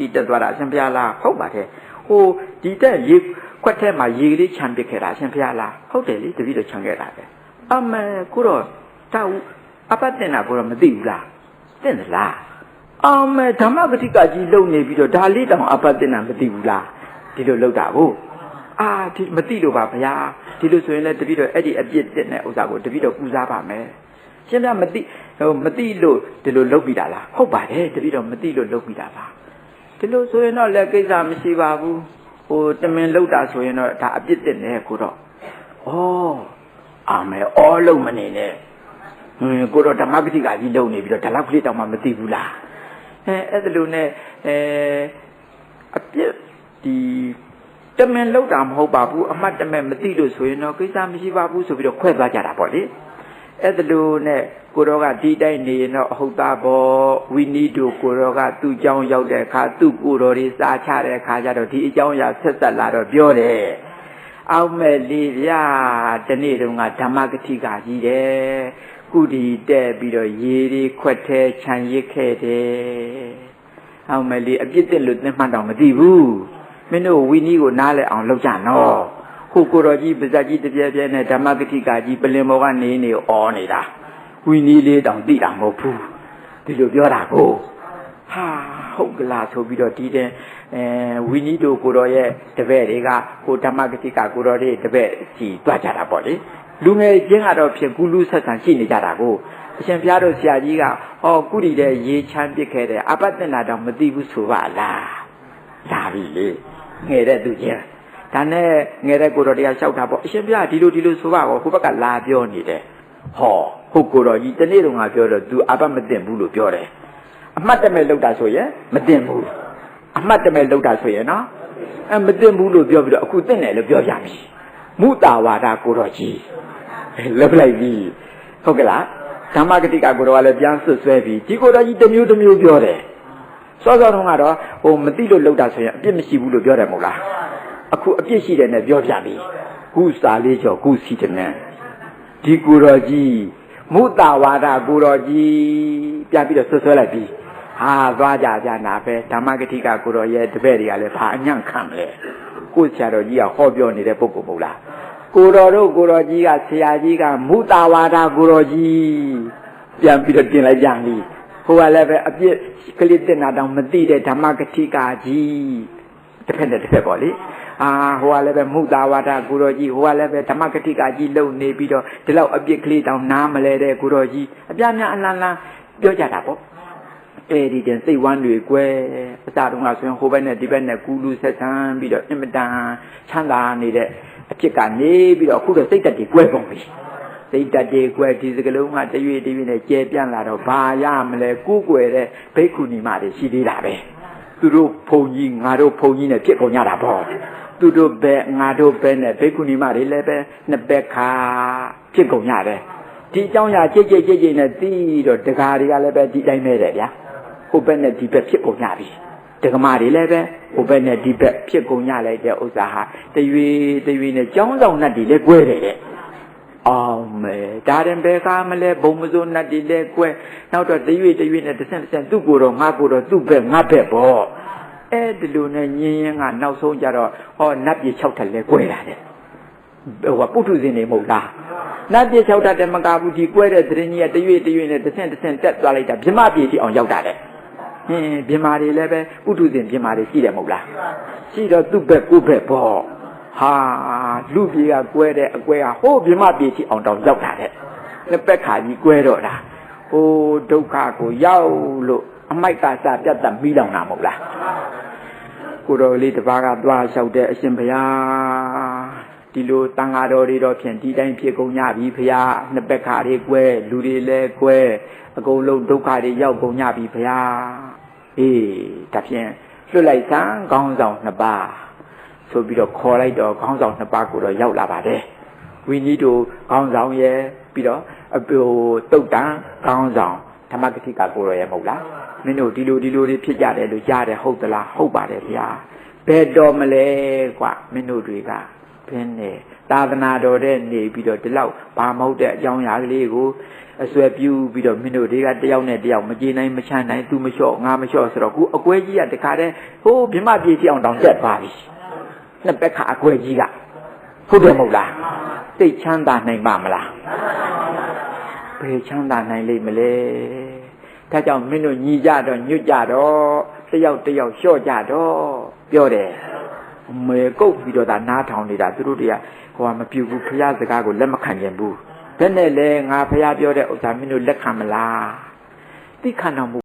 ဒီတက်သွားတာအရှင်ဘုရားလားဟုတ်ပါတယ်ဟိုဒီတက်ရေခွက်ထဲမှာရေကလေးခြံပစ်ခဲ့တာအရှင်ဘုရားလားဟုတ်တယ်လေတပည့်တော်ခြံခဲ့တာပဲအမေကိုတော့တောက်အပတ်တင်တာကိုတော့မသိဘူးလားတင်သလားအမေဓမ္မပဋိကကြီးလုံနေပြီးတော့ဒါလေးတောင်အပတ်တင်တာမသိဘူးလားဒီလိုလောက်တာဟုတ်အာဒီမသိလို့ပါဗျာဒီလိုဆိုရင်လည်းတပည့်တော်အဲ့ဒီအပြစ်တင်တဲ့ဥစ္စာကိုတပည့်တော်ပူဇော်ပါမယ်ရှင်ဗျာမသိဟိုမသိလို့ဒီလိုလုပ်ပြီးတာလားဟုတ်ပါတယ်တပည့်တော်မသိလို့လုပ်ပြီးတာပါ ဒီလိုဆိုရင်တော့လည်းကိစ္စမရှိပါဘူးဟိုတမင်လောက်တာဆိုရင်တော့ဒါအပြစ်တင်တယ်ကိုတော့ဩအာမဲအောလုံးမနေနဲ့ဟင်းကိုတော့ဓမ္မပတိကကြီးလုံနေပြီးတော့ဒါလောက်ကလေးတောင်မှမသိဘူးလားအဲအဲ့ဒါလိုနဲ့အဲအပြစ်ဒီတမင်လောက်တာမဟုတ်ပါဘူးအမှတ်တမဲ့မသိလို့ဆိုရင်တော့ကိစ္စမရှိပါဘူးဆိုပြီးတော့ခွဲသွားကြတာပေါ့လေ အဲ့ဒါလိုနဲ့ကိုရောကဒီတိုင်းနေရင်တော့အဟုတ်သားပေါ့ဝီနီတို့ကိုရောကသူ့เจ้าရောက်တဲ့အခါသူ့ကိုတော်တွေစားချတဲ့အခါကျတော့ဒီအကြောင်းအရာဆက်ဆက်လာတော့ပြောတယ်အောက်မဲ့လေးဗျာဒီနေ့တုန်းကဓမ္မဂတိကကြီးတယ်ကုတီတဲ့ပြီးတော့ရေတွေခွက်ထဲခြံရစ်ခဲ့တယ်အောက်မဲ့လေးအပြစ်တက်လို့သင်မှန်တော့မသိဘူးမင်းတို့ဝီနီကိုနားလဲအောင်လုပ်ကြနော် ခုကိုတော်ကြီးပါဇက်ကြီးတပြဲပြဲနဲ့ဓမ္မဂတိကကြီးပလင်ဘောကနေနေအော်နေတာဝီနီလေးတောင်သိတာမဟုတ်ဘူးဒီလိုပြောတာကိုဟာဟုတ်ကလားဆိုပြီးတော့ဒီတဲ့အဲဝီနီတို့ကိုတော်ရဲ့တပည့်တွေကကိုဓမ္မဂတိကကိုတော်တွေတပည့်ကြီးတွားကြတာပေါ့လေလူငယ်ချင်းကတော့ဖြင့်ကုလူဆက်ဆံရှိနေကြတာကိုအရှင်ဘုရားတို့ဆရာကြီးကဟောကုတီတဲ့ရေချမ်းပစ်ခဲ့တယ်အပတ်တင်လာတော့မသိဘူးဆိုပါလားလာပြီလေငယ်တဲ့သူချင်း ဒါနဲ့ငယ်တဲ့ကိုတော်တရားလျှောက်တာပေါ့အရှင်ဘုရားဒီလိုဒီလိုဆိုပါကောဟိုဘက်ကလာပြောနေတယ်ဟောဟုတ်ကိုတော်ကြီးတနေ့တုန်းကပြောတော့ तू အပတ်မတင်ဘူးလို့ပြောတယ်အမှတ်တမဲ့လောက်တာဆိုရင်မတင်ဘူးအမှတ်တမဲ့လောက်တာဆိုရင်နော်အဲမတင်ဘူးလို့ပြောပြီးတော့အခုတင်တယ်လို့ပြောပြပြီမုတာဝါဒကိုတော်ကြီးလက်ပလိုက်ပြီဟုတ်ကဲ့လားဓမ္မဂတိကကိုတော်ကလည်းပြန်ဆွဆွဲပြီးဒီကိုတော်ကြီးတစ်မျိုးတစ်မျိုးပြောတယ်စောစောတုန်းကတော့ဟိုမသိလို့လောက်တာဆိုရင်အပြစ်မရှိဘူးလို့ပြောတယ်မဟုတ်လား အခုအပြစ်ရှိတယ်နဲ့ပြောပြပြီခုစာလေးကျော်ခုစီတနဲ့ဒီကိုတော်ကြီးမုတာဝါဒကိုတော်ကြီးပြန်ပြီးတော့ဆွဆွဲလိုက်ပြီဟာသွားကြကြနာပဲဓမ္မဂတိကကိုတော်ရဲ့တပည့်တွေကလည်းဘာအညံ့ခံမလဲကိုဆရာတော်ကြီးကဟောပြောနေတဲ့ပုဂ္ဂိုလ်မဟုတ်လားကိုတော်တို့ကိုတော်ကြီးကဆရာကြီးကမုတာဝါဒကိုတော်ကြီးပြန်ပြီးတော့တင်လိုက်ကြပြီဟိုကလည်းပဲအပြစ်ကလေးတင်တာတောင်မသိတဲ့ဓမ္မဂတိကကြီး တစ်ဖက်နဲ့တစ်ဖက်ပေါ့လေအာဟိုကလည်းပဲမုသာဝါဒကိုတော်ကြီးဟိုကလည်းပဲဓမ္မဂတိကကြီးလုံနေပြီးတော့ဒီလောက်အပြစ်ကလေးတောင်နားမလဲတဲ့ကိုတော်ကြီးအပြားများအလန်းလန်းပြောကြတာပေါ့အဲဒီတင်စိတ်ဝမ်းတွေကွဲအစတုန်းကဆိုရင်ဟိုဘက်နဲ့ဒီဘက်နဲ့ကူးလူဆက်ဆံပြီးတော့အင်မတန်ချမ်းသာနေတဲ့အဖြစ်ကနေပြီးတော့အခုတော့စိတ်တက်တွေကွဲကုန်ပြီစိတ်တက်တွေကွဲဒီစကလုံးကတရွေ့တရွေ့နဲ့ကျဲပြန့်လာတော့ဘာရမလဲကိုးကွယ်တဲ့ဘိက္ခုနီမတွေရှိသေးတာပဲ သူတို့ဘုံကြီးငါတို့ဘုံကြီးနဲ့ဖြစ်ကုန်ကြတာပေါ့သူတို့ဘက်ငါတို့ဘက်နဲ့ဘိက္ခုနီမတွေလည်းပဲနှစ်ဘက်ခါဖြစ်ကုန်ရတယ်ဒီအကြောင်းအရာကြိတ်ကြိတ်ကြိတ်ကြိတ်နဲ့ပြီးတော့တကားတွေကလည်းပဲဒီတိုင်းပဲတဲ့ဗျာဟိုဘက်နဲ့ဒီဘက်ဖြစ်ကုန်ကြပြီဒကမာတွေလည်းပဲဟိုဘက်နဲ့ဒီဘက်ဖြစ်ကုန်ကြလိုက်တဲ့ဥစ္စာဟာတရွေတရွေနဲ့ကြောင်းဆောင်နှက်တွေလည်းကွဲတယ်တဲ့ အောင်မယ်ဒါရင်ဘယ်ကားမလဲဘုံမစိုးနှက်တွေလည်းကွဲနောက်တော့တရွေတရွေနဲ့တစ်ဆင့်တစ်ဆင့်သူ့ကိုယ်တော့ငါကိုယ်တော့သူ့ဘက်ငါဘက်ပေါ့အဲဒီလိုနဲ့ညင်းရင်ကနောက်ဆုံးကြတော့ဟောနတ်ပြေ6ထက်လဲကွဲတာတဲ့ဟိုကပုထုဇဉ်နေမဟုတ်လားနတ်ပြေ6ထက်တမကဘူးဒီကွဲတဲ့သတင်းကြီးကတရွေတရွေနဲ့တစ်ဆင့်တစ်ဆင့်တက်သွားလိုက်တာမြမပြေတိအောင်ရောက်တာတဲ့ဟင်းပြမာတွေလည်းပဲပုထုဇဉ်ပြမာတွေရှိတယ်မဟုတ်လားရှိတော့သူ့ဘက်ကိုယ့်ဘက်ပေါ့ ဟာလူပြေကကွဲတဲ့အကွဲကဟိုးပြမပြေချီအောင်တောင်ရောက်တာတဲ့နှစ်ပက်ခါကြီးကွဲတော့တာဟိုဒုက္ခကိုရောက်လို့အမိုက်ကစပြတ်တတ်ပြီးလောင်တာမဟုတ်လားကိုတော်လေးတပါးကသွားလျှောက်တဲ့အရှင်ဘုရားဒီလိုတန်ဃာတော်တွေတော့ဖြင့်ဒီတိုင်းဖြစ်ကုန်ကြပြီဘုရားနှစ်ပက်ခါတွေကွဲလူတွေလည်းကွဲအကုန်လုံးဒုက္ခတွေရောက်ကုန်ကြပြီဘုရားအေးဒါဖြင့်လွတ်လိုက်စမ်းခေါင်းဆောင်နှစ်ပါး ဆိုပြီးတော့ခေါ်လိုက်တော့ခေါင်းဆောင်နှစ်ပါးကိုတော့ရောက်လာပါတယ်ဝိနည်းတို့ခေါင်းဆောင်ရဲ့ပြီးတော့အဟိုတုတ်တန်ခေါင်းဆောင်ဓမ္မဂတိကကိုရောရဲ့မဟုတ်လားမင်းတို့ဒီလိုဒီလိုတွေဖြစ်ကြတယ်လို့ကြားတယ်ဟုတ်သလားဟုတ်ပါတယ်ဗျာဘယ်တော်မလဲကွမင်းတို့တွေကဟဘင်းနဲ့သာသနာတော်တဲ့နေပြီးတော့ဒီလောက်ဘာမဟုတ်တဲ့အကြောင်းအရာကလေးကိုအစွဲပြူပြီးတော့မင်းတို့တွေကတယောက်နဲ့တယောက်မကြေနိုင်မချမ်းနိုင်သူမလျှော့ငါမလျှော့ဆိုတော့ခုအကွဲကြီးကတခါတည်းဟိုးမြမပြေတိအောင်တောင်တက်သွားပြီ နှစ်ဘက်ခါအကွဲကြီးကဟုတ်တယ်မဟုတ်လားစိတ်ချမ်းသာနိုင်ပါမလားဘယ်ချမ်းသာနိုင်လိမ့်မလဲဒါကြောင့်မင်းတို့ညီကြတော့ညွတ်ကြတော့တယောက်တယောက်လျှော့ကြတော့ပြောတယ်မေကုတ်ပြီးတော့ဒါနားထောင်နေတာသူတို့တွေကဟိုကမပြူဘူးဖះစကားကိုလက်မခံကြဘူးဘယ်နဲ့လဲငါဖះပြောတဲ့ဥစ္စာမင်းတို့လက်ခံမလားသိခံတော်မူ